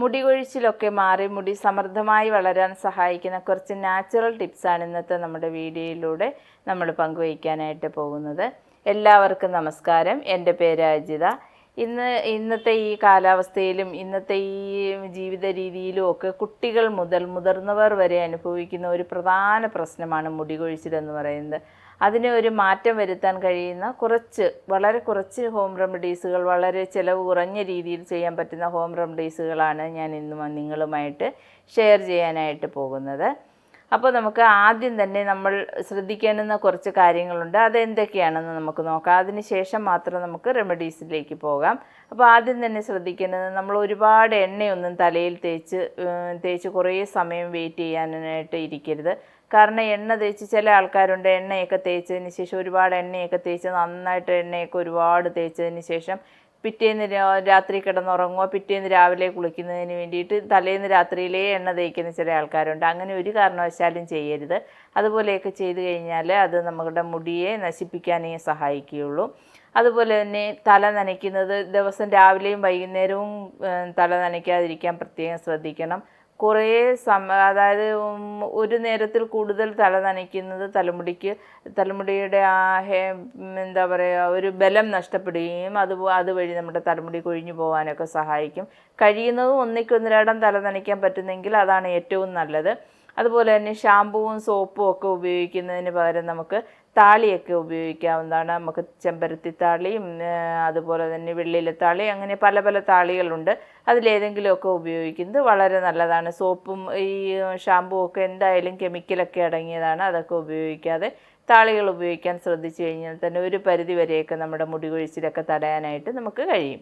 മുടി കൊഴിച്ചിലൊക്കെ മാറി മുടി സമൃദ്ധമായി വളരാൻ സഹായിക്കുന്ന കുറച്ച് നാച്ചുറൽ ടിപ്സാണ് ഇന്നത്തെ നമ്മുടെ വീഡിയോയിലൂടെ നമ്മൾ പങ്കുവയ്ക്കാനായിട്ട് പോകുന്നത്. എല്ലാവർക്കും നമസ്കാരം. എന്റെ പേര് അജിത. ഇന്ന് ഇന്നത്തെ ഈ കാലാവസ്ഥയിലും ഇന്നത്തെ ഈ ജീവിത രീതിയിലും ഒക്കെ കുട്ടികൾ മുതൽ മുതിർന്നവർ വരെ അനുഭവിക്കുന്ന ഒരു പ്രധാന പ്രശ്നമാണ് മുടി കൊഴിച്ചിലെന്ന് പറയുന്നത്. അതിന് ഒരു മാറ്റം വരുത്താൻ കഴിയുന്ന കുറച്ച് വളരെ കുറച്ച് ഹോം റെമഡീസുകൾ വളരെ ചിലവ് കുറഞ്ഞ രീതിയിൽ ചെയ്യാൻ പറ്റുന്ന ഹോം റെമഡീസുകളാണ് ഞാൻ ഇന്ന് നിങ്ങളുമായിട്ട് ഷെയർ ചെയ്യാനായിട്ട് പോകുന്നത്. അപ്പോൾ നമുക്ക് ആദ്യം തന്നെ നമ്മൾ ശ്രദ്ധിക്കേണ്ടുന്ന കുറച്ച് കാര്യങ്ങളുണ്ട്. അതെന്തൊക്കെയാണെന്ന് നമുക്ക് നോക്കാം. അതിന് ശേഷം മാത്രം നമുക്ക് റെമഡീസിലേക്ക് പോകാം. അപ്പോൾ ആദ്യം തന്നെ ശ്രദ്ധിക്കേണ്ടത് നമ്മൾ ഒരുപാട് എണ്ണയൊന്നും തലയിൽ തേച്ച് തേച്ച് കുറേ സമയം വെയിറ്റ് ചെയ്യാനായിട്ട് ഇരിക്കരുത്. കാരണം എണ്ണ തേച്ച് ചില ആൾക്കാരുണ്ട് എണ്ണയൊക്കെ തേച്ചതിന് ശേഷം ഒരുപാട് എണ്ണയൊക്കെ തേച്ച് നന്നായിട്ട് എണ്ണയൊക്കെ ഒരുപാട് തേച്ചതിന് ശേഷം പിറ്റേന്ന് രാത്രി കിടന്നുറങ്ങുക പിറ്റേന്ന് രാവിലെ കുളിക്കുന്നതിന് വേണ്ടിയിട്ട് തലേന്ന് രാത്രിയിലേ എണ്ണ തേക്കുന്ന ചില ആൾക്കാരുണ്ട്. അങ്ങനെ ഒരു കാരണവശാലും ചെയ്യരുത്. അതുപോലെയൊക്കെ ചെയ്തു കഴിഞ്ഞാൽ അത് നമ്മുടെ മുടിയെ നശിപ്പിക്കാനേ സഹായിക്കുകയുള്ളൂ. അതുപോലെ തന്നെ തല നനയ്ക്കുന്നത് ദിവസം രാവിലെയും വൈകുന്നേരവും തല നനയ്ക്കാതിരിക്കാൻ പ്രത്യേകം ശ്രദ്ധിക്കണം. കുറേ സമ അതായത് ഒരു നേരത്തിൽ കൂടുതൽ തല നനയ്ക്കുന്നത് തലമുടിക്ക് തലമുടിയുടെ ആ ഹേ എന്താ പറയുക ഒരു ബലം നഷ്ടപ്പെടുകയും അത് അതുവഴി നമ്മുടെ തലമുടി കൊഴിഞ്ഞു പോകാനൊക്കെ സഹായിക്കും. കഴിയുന്നതും ഒന്നിക്കൊന്നിരടം തല നനയ്ക്കാൻ പറ്റുന്നെങ്കിൽ അതാണ് ഏറ്റവും നല്ലത്. അതുപോലെ തന്നെ ഷാമ്പുവും സോപ്പും ഒക്കെ ഉപയോഗിക്കുന്നതിന് പകരം നമുക്ക് താളിയൊക്കെ ഉപയോഗിക്കാവുന്നതാണ്. നമുക്ക് ചെമ്പരത്തി താളിയും അതുപോലെ തന്നെ വെള്ളിയിലത്താളി അങ്ങനെ പല പല താളികളുണ്ട്. അതിലേതെങ്കിലുമൊക്കെ ഉപയോഗിക്കുന്നത് വളരെ നല്ലതാണ്. സോപ്പും ഈ ഷാമ്പുവും ഒക്കെ എന്തായാലും കെമിക്കലൊക്കെ അടങ്ങിയതാണ്. അതൊക്കെ ഉപയോഗിക്കാതെ താളികൾ ഉപയോഗിക്കാൻ ശ്രദ്ധിച്ചു കഴിഞ്ഞാൽ തന്നെ ഒരു പരിധി വരെയൊക്കെ നമ്മുടെ മുടി കൊഴിച്ചിലൊക്കെ തടയാനായിട്ട് നമുക്ക് കഴിയും.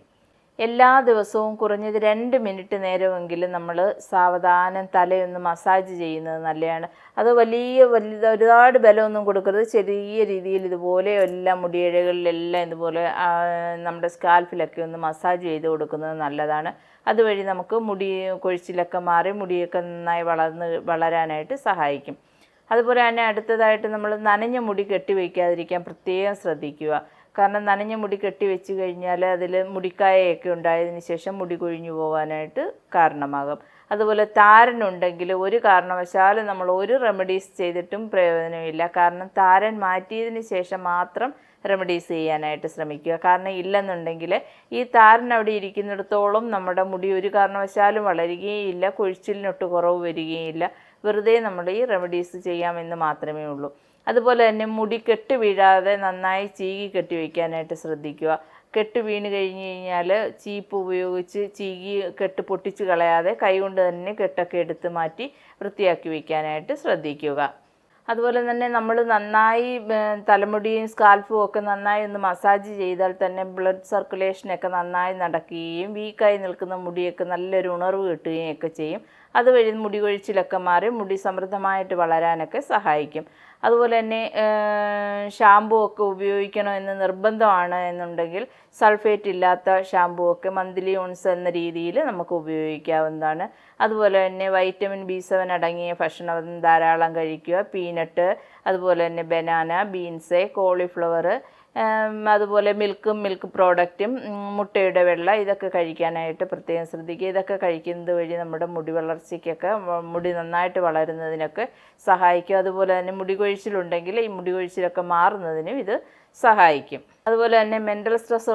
എല്ലാ ദിവസവും കുറഞ്ഞത് രണ്ട് മിനിറ്റ് നേരമെങ്കിലും നമ്മൾ സാവധാനം തലയൊന്ന് മസാജ് ചെയ്യുന്നത് നല്ലതാണ്. അത് വലിയ വലിയ ഒരുപാട് ബലമൊന്നും കൊടുക്കരുത്. ചെറിയ രീതിയിൽ ഇതുപോലെ എല്ലാ മുടിയിഴകളിലെല്ലാം ഇതുപോലെ നമ്മുടെ സ്കാൽഫിലൊക്കെ ഒന്ന് മസാജ് ചെയ്ത് കൊടുക്കുന്നത് നല്ലതാണ്. അതുവഴി നമുക്ക് മുടി കൊഴിച്ചിലൊക്കെ മാറി മുടിയൊക്കെ നന്നായി വളർന്ന് വളരാനായിട്ട് സഹായിക്കും. അതുപോലെ തന്നെ അടുത്തതായിട്ട് നമ്മൾ നനഞ്ഞ മുടി കെട്ടിവയ്ക്കാതിരിക്കാൻ പ്രത്യേകം ശ്രദ്ധിക്കുക. കാരണം നനഞ്ഞ മുടി കെട്ടി വെച്ച് കഴിഞ്ഞാൽ അതിൽ മുടിക്കായയൊക്കെ ഉണ്ടായതിന് ശേഷം മുടി കൊഴിഞ്ഞു പോകാനായിട്ട് കാരണമാകും. അതുപോലെ താരൻ താരനുണ്ടെങ്കിൽ ഒരു കാരണവശാലും നമ്മൾ ഒരു റെമഡീസ് ചെയ്തിട്ടും പ്രയോജനമില്ല. കാരണം താരൻ മാറ്റിയതിന് ശേഷം മാത്രം റെമഡീസ് ചെയ്യാനായിട്ട് ശ്രമിക്കുക. കാരണം ഇല്ലെന്നുണ്ടെങ്കിൽ ഈ താരൻ അവിടെ ഇരിക്കുന്നിടത്തോളം നമ്മുടെ മുടി ഒരു കാരണവശാലും വളരുകയില്ല കൊഴിച്ചിലിനൊട്ട് കുറവ് വരികയില്ല. വെറുതെ നമ്മൾ ഈ റെമഡീസ് ചെയ്യാമെന്ന് മാത്രമേ ഉള്ളൂ. അതുപോലെ തന്നെ മുടി കെട്ട് വീഴാതെ നന്നായി ചീകി കെട്ടി വയ്ക്കാനായിട്ട് ശ്രദ്ധിക്കുക. കെട്ട് വീണ് കഴിഞ്ഞ് കഴിഞ്ഞാൽ ചീപ്പ് ഉപയോഗിച്ച് ചീകി കെട്ട് പൊട്ടിച്ച് കളയാതെ കൈകൊണ്ട് തന്നെ കെട്ടൊക്കെ എടുത്ത് മാറ്റി വൃത്തിയാക്കി വയ്ക്കാനായിട്ട് ശ്രദ്ധിക്കുക. അതുപോലെ തന്നെ നമ്മൾ നന്നായി തലമുടിയും സ്കാൽഫും ഒക്കെ നന്നായി ഒന്ന് മസാജ് ചെയ്താൽ തന്നെ ബ്ലഡ് സർക്കുലേഷനൊക്കെ നന്നായി നടക്കുകയും വീക്കായി നിൽക്കുന്ന മുടിയൊക്കെ നല്ലൊരു ഉണർവ് കിട്ടുകയും ഒക്കെ ചെയ്യും. അതുവഴി മുടി കൊഴിച്ചിലൊക്കെ മാറി മുടി സമൃദ്ധമായിട്ട് വളരാനൊക്കെ സഹായിക്കും. അതുപോലെ തന്നെ ഷാമ്പു ഒക്കെ ഉപയോഗിക്കണമെന്ന് നിർബന്ധമാണ് എന്നുണ്ടെങ്കിൽ സൾഫേറ്റ് ഇല്ലാത്ത ഷാമ്പൂ ഒക്കെ മന്ത്ലി ഓൺസ് എന്ന രീതിയിൽ നമുക്ക് ഉപയോഗിക്കാവുന്നതാണ്. അതുപോലെ തന്നെ വൈറ്റമിൻ ബി സെവൻ അടങ്ങിയ ഭക്ഷണം ധാരാളം കഴിക്കുക. പീനട്ട് അതുപോലെ തന്നെ ബനാന ബീൻസ് കോളിഫ്ലവർ അതുപോലെ മിൽക്കും മിൽക്ക് പ്രോഡക്റ്റും മുട്ടയുടെ വെള്ള ഇതൊക്കെ കഴിക്കാനായിട്ട് പ്രത്യേകം ശ്രദ്ധിക്കുക. ഇതൊക്കെ കഴിക്കുന്നത് വഴി നമ്മുടെ മുടി വളർച്ചയ്ക്കൊക്കെ മുടി നന്നായിട്ട് വളരുന്നതിനൊക്കെ സഹായിക്കും. അതുപോലെ തന്നെ മുടി കൊഴിച്ചിലുണ്ടെങ്കിൽ ഈ മുടി കൊഴിച്ചിലൊക്കെ മാറുന്നതിനും ഇത് സഹായിക്കും. അതുപോലെ തന്നെ മെന്റൽ സ്ട്രെസ്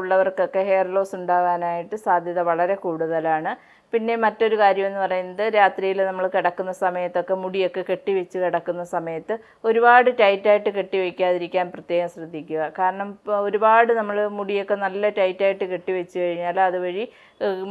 ഉള്ളവർക്കൊക്കെ ഹെയർ ലോസ് ഉണ്ടാകാനായിട്ട് സാധ്യത വളരെ കൂടുതലാണ്. പിന്നെ മറ്റൊരു കാര്യം എന്ന് പറയുന്നത് രാത്രിയിൽ നമ്മൾ കിടക്കുന്ന സമയത്തൊക്കെ മുടിയൊക്കെ കെട്ടിവെച്ച് കിടക്കുന്ന സമയത്ത് ഒരുപാട് ടൈറ്റായിട്ട് കെട്ടിവെക്കാതിരിക്കാൻ പ്രത്യേകം ശ്രദ്ധിക്കുക. കാരണം ഒരുപാട് നമ്മൾ മുടിയൊക്കെ നല്ല ടൈറ്റായിട്ട് കെട്ടിവെച്ച് കഴിഞ്ഞാൽ അതുവഴി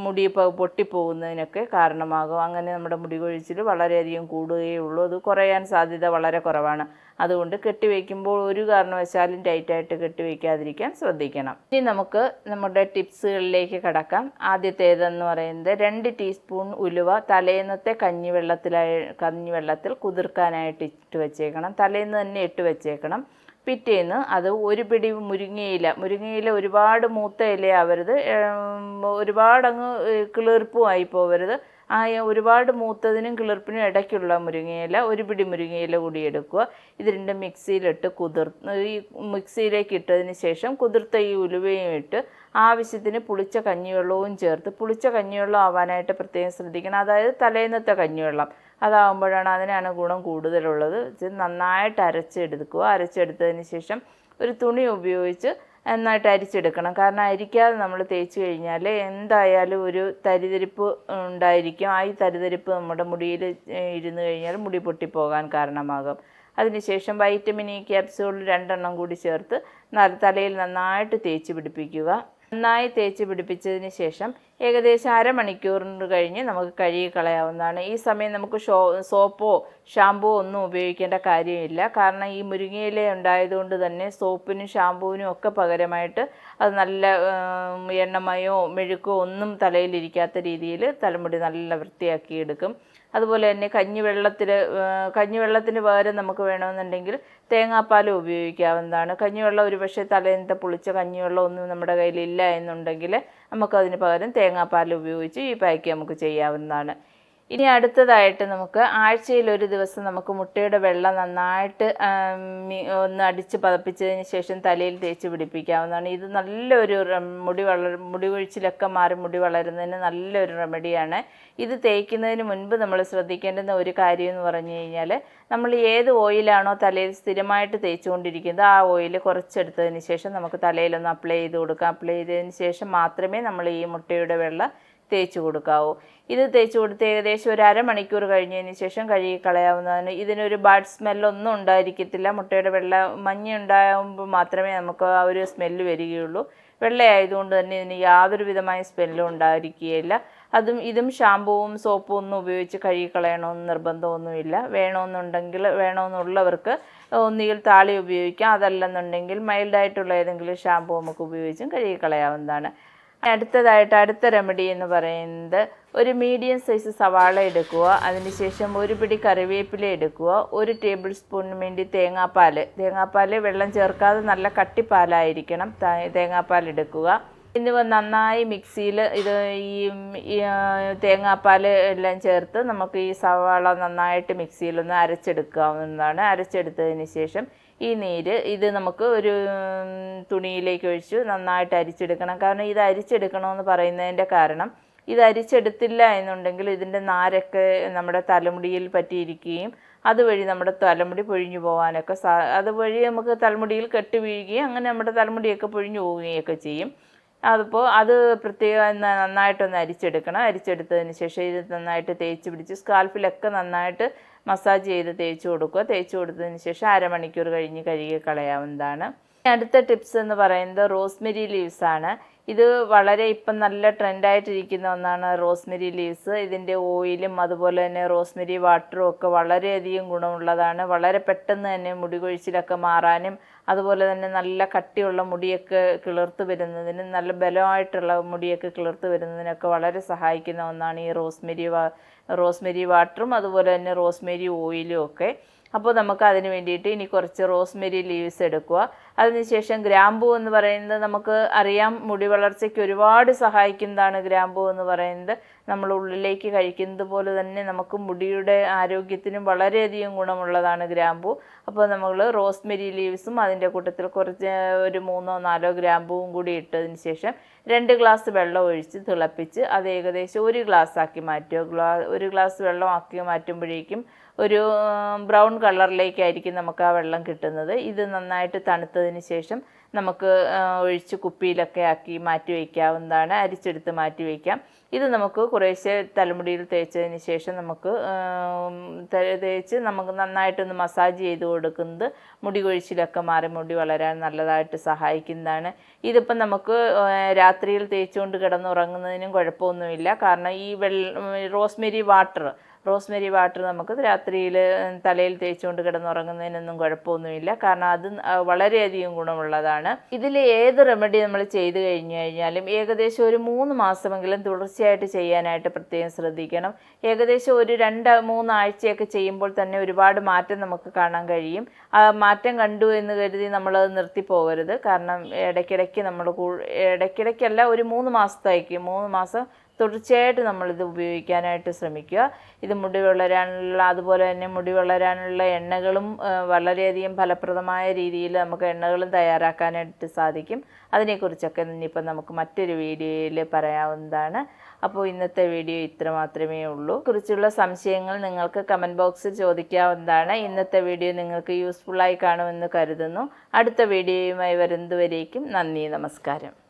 മുടി പൊട്ടിപ്പോകുന്നതിനൊക്കെ കാരണമാകും. അങ്ങനെ നമ്മുടെ മുടി കൊഴിച്ചിൽ വളരെയധികം കൂടുകയുള്ളൂ അത് കുറയാൻ സാധ്യത വളരെ കുറവാണ്. അതുകൊണ്ട് കെട്ടിവെക്കുമ്പോൾ ഒരു കാരണവശാലും ടൈറ്റായിട്ട് കെട്ടിവെക്കാതിരിക്കാൻ ശ്രദ്ധിക്കണം. ഇനി നമുക്ക് നമ്മുടെ ടിപ്സുകളിലേക്ക് കടക്കാം. ആദ്യത്തേതെന്ന് പറയുന്നത് രണ്ട് ടീസ്പൂൺ ഉലുവ തലേന്നത്തെ കഞ്ഞിവെള്ളത്തിലായി കഞ്ഞിവെള്ളത്തിൽ കുതിർക്കാനായിട്ട് ഇട്ട് വെച്ചേക്കണം. തലേന്ന് തന്നെ ഇട്ട് വെച്ചേക്കണം. പിറ്റേന്ന് അത് ഒരു പിടി മുരിങ്ങയില മുരിങ്ങയില ഒരുപാട് മൂത്ത ഇലയാവരുത്. ഒരുപാടങ്ങ് കിളിർപ്പുമായി പോവരുത്. ആ ഒരുപാട് മൂത്തതിനും കിളിർപ്പിനും ഇടയ്ക്കുള്ള മുരിങ്ങയില ഒരു പിടി മുരിങ്ങയില കൂടി എടുക്കുക. ഇത് രണ്ടും മിക്സിയിലിട്ട് കുതിർ ഈ മിക്സിയിലേക്ക് ഇട്ടതിന് ശേഷം കുതിർത്ത ഈ ഉലുവയും ഇട്ട് ആവശ്യത്തിന് പുളിച്ച കഞ്ഞിവെള്ളവും ചേർത്ത് പുളിച്ച കഞ്ഞിവെള്ളം ആവാനായിട്ട് പ്രത്യേകം ശ്രദ്ധിക്കണം. അതായത് തലേന്നത്തെ കഞ്ഞിവെള്ളം. അതാകുമ്പോഴാണ് അതിനാണ് ഗുണം കൂടുതലുള്ളത്. ഇത് നന്നായിട്ട് അരച്ചെടുക്കുക. അരച്ചെടുത്തതിന് ശേഷം ഒരു തുണി ഉപയോഗിച്ച് നന്നായിട്ട് അരിച്ചെടുക്കണം. കാരണം അരിക്കാതെ നമ്മൾ തേച്ച് കഴിഞ്ഞാൽ എന്തായാലും ഒരു തരിതരിപ്പ് ഉണ്ടായിരിക്കും. ആ ഈ തരിതരിപ്പ് നമ്മുടെ മുടിയിൽ ഇരുന്ന് കഴിഞ്ഞാൽ മുടി പൊട്ടിപ്പോകാൻ കാരണമാകും. അതിനുശേഷം വൈറ്റമിൻ ഇ ക്യാപ്സ്യൂൾ രണ്ടെണ്ണം കൂടി ചേർത്ത് തലയിൽ നന്നായിട്ട് തേച്ച് പിടിപ്പിക്കുക. നന്നായി തേച്ച് പിടിപ്പിച്ചതിന് ശേഷം ഏകദേശം അരമണിക്കൂറിന് കഴിഞ്ഞ് നമുക്ക് കഴുകി കളയാവുന്നതാണ് ഈ സമയം നമുക്ക് ഷോ സോപ്പോ ഷാമ്പുവോ ഒന്നും ഉപയോഗിക്കേണ്ട കാര്യമില്ല. കാരണം ഈ മുരിങ്ങയില ഉണ്ടായതുകൊണ്ട് തന്നെ സോപ്പിനും ഷാമ്പുവിനും ഒക്കെ പകരമായിട്ട് അത് നല്ല എണ്ണമയോ മെഴുക്കോ ഒന്നും തലയിലിരിക്കാത്ത രീതിയിൽ തലമുടി നല്ല വൃത്തിയാക്കി എടുക്കും. അതുപോലെ തന്നെ കഞ്ഞിവെള്ളത്തിൽ കഞ്ഞിവെള്ളത്തിന് പകരം നമുക്ക് വേണമെന്നുണ്ടെങ്കിൽ തേങ്ങാപ്പാൽ ഉപയോഗിക്കാവുന്നതാണ്. കഞ്ഞിവെള്ളം ഒരു പക്ഷേ തലേന്നത്തെ പുളിച്ച കഞ്ഞിവെള്ളം ഒന്നും നമ്മുടെ കയ്യിലില്ല എന്നുണ്ടെങ്കിൽ നമുക്കതിന് പകരം തേങ്ങാപ്പാൽ ഉപയോഗിച്ച് ഈ പായ്ക്ക് നമുക്ക് ചെയ്യാവുന്നതാണ്. ഇനി അടുത്തതായിട്ട് നമുക്ക് ആഴ്ചയിൽ ഒരു ദിവസം നമുക്ക് മുട്ടയുടെ വെള്ളം നന്നായിട്ട് ഒന്ന് അടിച്ച് പതപ്പിച്ചതിന് ശേഷം തലയിൽ തേച്ച് പിടിപ്പിക്കാവുന്നതാണ്. ഇത് നല്ലൊരു മുടി വള മുടി കൊഴിച്ചിലൊക്കെ മാറി മുടി വളരുന്നതിന് നല്ലൊരു റെമഡിയാണ്. ഇത് തേക്കുന്നതിന് മുൻപ് നമ്മൾ ശ്രദ്ധിക്കേണ്ടുന്ന ഒരു കാര്യം എന്ന് പറഞ്ഞു കഴിഞ്ഞാൽ നമ്മൾ ഏത് ഓയിലാണോ തലയിൽ സ്ഥിരമായിട്ട് തേച്ചുകൊണ്ടിരിക്കുന്നത് ആ ഓയിൽ കുറച്ചെടുത്തതിന് ശേഷം നമുക്ക് തലയിലൊന്ന് അപ്ലൈ ചെയ്ത് കൊടുക്കാം. അപ്ലൈ ചെയ്തതിന് ശേഷം മാത്രമേ നമ്മൾ ഈ മുട്ടയുടെ വെള്ളം തേച്ച് കൊടുക്കാവൂ. ഇത് തേച്ച് കൊടുത്ത് ഏകദേശം ഒരു അരമണിക്കൂർ കഴിഞ്ഞതിന് ശേഷം കഴുകി കളയാവുന്നതാണ് ഇതിനൊരു ബാഡ് സ്മെല്ലൊന്നും ഉണ്ടായിരിക്കത്തില്ല. മുട്ടയുടെ വെള്ള മഞ്ഞ ഉണ്ടാകുമ്പോൾ മാത്രമേ നമുക്ക് ആ ഒരു സ്മെല്ല് വരികയുള്ളൂ. വെള്ളയായതുകൊണ്ട് തന്നെ ഇതിന് യാതൊരു വിധമായ സ്മെല്ലും ഉണ്ടായിരിക്കുകയില്ല. അതും ഇതും ഷാമ്പുവും സോപ്പും ഒന്നും ഉപയോഗിച്ച് കഴുകി കളയണമെന്ന് നിർബന്ധമൊന്നുമില്ല. വേണമെന്നുണ്ടെങ്കിൽ വേണമെന്നുള്ളവർക്ക് ഒന്നുകിൽ താളി ഉപയോഗിക്കാം. അതല്ലെന്നുണ്ടെങ്കിൽ മൈൽഡായിട്ടുള്ള ഏതെങ്കിലും ഷാമ്പു നമുക്ക് ഉപയോഗിച്ചും കഴുകി കളയാവുന്നതാണ് അടുത്തതായിട്ട് അടുത്ത റെമഡി എന്ന് പറയുന്നത് ഒരു മീഡിയം സൈസ് സവാള എടുക്കുക. അതിനുശേഷം ഒരു പിടി കറിവേപ്പില എടുക്കുക. ഒരു ടേബിൾ സ്പൂണിന് വേണ്ടി തേങ്ങാപ്പാൽ തേങ്ങാപ്പാൽ വെള്ളം ചേർക്കാതെ നല്ല കട്ടിപ്പാലായിരിക്കണം. തേങ്ങാപ്പാൽ എടുക്കുക. എന്നിവ നന്നായി മിക്സിയിൽ ഇത് ഈ തേങ്ങാപ്പാൽ എല്ലാം ചേർത്ത് നമുക്ക് ഈ സവാള നന്നായിട്ട് മിക്സിയിലൊന്ന് അരച്ചെടുക്കാവുന്നതാണ്. അരച്ചെടുത്തതിന് ശേഷം ഈ നീര് ഇത് നമുക്ക് ഒരു തുണിയിലേക്ക് ഒഴിച്ച് നന്നായിട്ട് അരിച്ചെടുക്കണം. കാരണം ഇത് അരിച്ചെടുക്കണമെന്ന് പറയുന്നതിന്റെ കാരണം ഇത് അരിച്ചെടുത്തില്ല എന്നുണ്ടെങ്കിൽ ഇതിന്റെ നാരൊക്കെ നമ്മുടെ തലമുടിയിൽ പറ്റിയിരിക്കുകയും അതുവഴി നമ്മുടെ തലമുടി പൊഴിഞ്ഞു പോകാനൊക്കെ സാ അതുവഴി നമുക്ക് തലമുടിയിൽ കെട്ടി വീഴുകയും അങ്ങനെ നമ്മുടെ തലമുടിയൊക്കെ പൊഴിഞ്ഞു പോവുകയൊക്കെ ചെയ്യും. അതിപ്പോൾ അത് പ്രത്യേകം നന്നായിട്ടൊന്ന് അരിച്ചെടുക്കണം. അരിച്ചെടുത്തതിന് ശേഷം ഇത് നന്നായിട്ട് തേച്ച് പിടിച്ച് സ്കാൽപ്പിലൊക്കെ നന്നായിട്ട് മസാജ് ചെയ്ത് തേച്ച് കൊടുക്കുക. തേച്ച് കൊടുത്തതിന് ശേഷം അരമണിക്കൂർ കഴിഞ്ഞ് കഴുകി കളയാവുന്നതാണ്. അടുത്ത ടിപ്സ് എന്ന് പറയുന്നത് റോസ്മെരി ലീവ്സ് ആണ്. ഇത് വളരെ ഇപ്പം നല്ല ട്രെൻഡായിട്ടിരിക്കുന്ന ഒന്നാണ് റോസ്മെരി ലീവ്സ്. ഇതിന്റെ ഓയിലും അതുപോലെ തന്നെ റോസ്മെരി വാട്ടറും ഒക്കെ വളരെയധികം ഗുണമുള്ളതാണ്. വളരെ പെട്ടെന്ന് തന്നെ മുടി കൊഴിച്ചിലൊക്കെ മാറാനും അതുപോലെ തന്നെ നല്ല കട്ടിയുള്ള മുടിയൊക്കെ കിളിർത്ത് വരുന്നതിനും നല്ല ബലമായിട്ടുള്ള മുടിയൊക്കെ കിളിർത്ത് വരുന്നതിനൊക്കെ വളരെ സഹായിക്കുന്ന ഒന്നാണ് ഈ റോസ്മെരി റോസ്മെരി വാട്ടറും അതുപോലെ തന്നെ റോസ്മെരി ഓയിലും ഒക്കെ. അപ്പോൾ നമുക്ക് അതിന് വേണ്ടിയിട്ട് ഇനി കുറച്ച് റോസ്മെരി ലീവ്സ് എടുക്കുക. അതിനുശേഷം ഗ്രാമ്പൂ എന്ന് പറയുന്നത് നമുക്ക് അറിയാം മുടി വളർച്ചയ്ക്ക് ഒരുപാട് സഹായിക്കുന്നതാണ് ഗ്രാമ്പൂ എന്ന് പറയുന്നത്. നമ്മൾ ഉള്ളിലേക്ക് കഴിക്കുന്നത് പോലെ തന്നെ നമുക്ക് മുടിയുടെ ആരോഗ്യത്തിനും വളരെയധികം ഗുണമുള്ളതാണ് ഗ്രാമ്പൂ. അപ്പോൾ നമ്മൾ റോസ്മെരി ലീവ്സും അതിന്റെ കൂട്ടത്തിൽ കുറച്ച് ഒരു മൂന്നോ നാലോ ഗ്രാമ്പൂവും കൂടി ഇട്ടതിന് ശേഷം രണ്ട് ഗ്ലാസ് വെള്ളം ഒഴിച്ച് തിളപ്പിച്ച് അത് ഏകദേശം ഒരു ഗ്ലാസ് ആക്കി മാറ്റുക. ഗ്ലാ ഒരു ഗ്ലാസ് വെള്ളം ആക്കി മാറ്റുമ്പോഴേക്കും ഒരു ബ്രൗൺ കളറിലേക്കായിരിക്കും നമുക്ക് ആ വെള്ളം കിട്ടുന്നത്. ഇത് നന്നായിട്ട് തണുത്തതിന് ശേഷം നമുക്ക് ഒഴിച്ച് കുപ്പിയിലൊക്കെ ആക്കി മാറ്റി വയ്ക്കാവുന്നതാണ്. അരിച്ചെടുത്ത് മാറ്റി വയ്ക്കാം. ഇത് നമുക്ക് കുറേശ്ശെ തലമുടിയിൽ തേച്ചതിന് ശേഷം നമുക്ക് തേച്ച് നമുക്ക് നന്നായിട്ടൊന്ന് മസാജ് ചെയ്ത് കൊടുക്കുന്നത് മുടി കൊഴിച്ചിലൊക്കെ മാറി മുടി വളരാൻ നല്ലതായിട്ട് സഹായിക്കുന്നതാണ്. ഇതിപ്പം നമുക്ക് രാത്രിയിൽ തേച്ചുകൊണ്ട് കിടന്നുറങ്ങുന്നതിനും കുഴപ്പമൊന്നുമില്ല. കാരണം ഈ വെള്ള റോസ്മെരി വാട്ടർ റോസ്മെരി വാട്ടർ നമുക്ക് രാത്രിയിൽ തലയിൽ തേച്ചുകൊണ്ട് കിടന്നുറങ്ങുന്നതിനൊന്നും കുഴപ്പമൊന്നുമില്ല. കാരണം അത് വളരെയധികം ഗുണമുള്ളതാണ്. ഇതിൽ ഏത് റെമഡി നമ്മൾ ചെയ്തു കഴിഞ്ഞു കഴിഞ്ഞാലും ഏകദേശം ഒരു മൂന്ന് മാസമെങ്കിലും തുടർച്ചയായിട്ട് ചെയ്യാനായിട്ട് പ്രത്യേകം ശ്രദ്ധിക്കണം. ഏകദേശം ഒരു രണ്ട് മൂന്നാഴ്ചയൊക്കെ ചെയ്യുമ്പോൾ തന്നെ ഒരുപാട് മാറ്റം നമുക്ക് കാണാൻ കഴിയും. ആ മാറ്റം കണ്ടു എന്ന് കരുതി നമ്മളത് നിർത്തിപ്പോകരുത്. കാരണം ഇടയ്ക്കിടയ്ക്ക് നമ്മൾ ഇടയ്ക്കിടയ്ക്കല്ല ഒരു മൂന്ന് മാസത്തേക്ക് മൂന്ന് മാസം തുടർച്ചയായിട്ട് നമ്മളിത് ഉപയോഗിക്കാനായിട്ട് ശ്രമിക്കുക. ഇത് മുടി വളരാനുള്ള അതുപോലെ തന്നെ മുടി വളരാനുള്ള എണ്ണകളും വളരെയധികം ഫലപ്രദമായ രീതിയിൽ നമുക്ക് എണ്ണകളും തയ്യാറാക്കാനായിട്ട് സാധിക്കും. അതിനെക്കുറിച്ചൊക്കെ ഇനിയിപ്പോൾ നമുക്ക് മറ്റൊരു വീഡിയോയിൽ പറയാവുന്നതാണ്. അപ്പോൾ ഇന്നത്തെ വീഡിയോ ഇത്ര മാത്രമേ ഉള്ളൂ. കുറിച്ചുള്ള സംശയങ്ങൾ നിങ്ങൾക്ക് കമന്റ് ബോക്സിൽ ചോദിക്കാവുന്നതാണ്. ഇന്നത്തെ വീഡിയോ നിങ്ങൾക്ക് യൂസ്ഫുള്ളായി കാണുമെന്ന് കരുതുന്നു. അടുത്ത വീഡിയോയുമായി വരുന്നതുവരേക്കും നന്ദി നമസ്കാരം.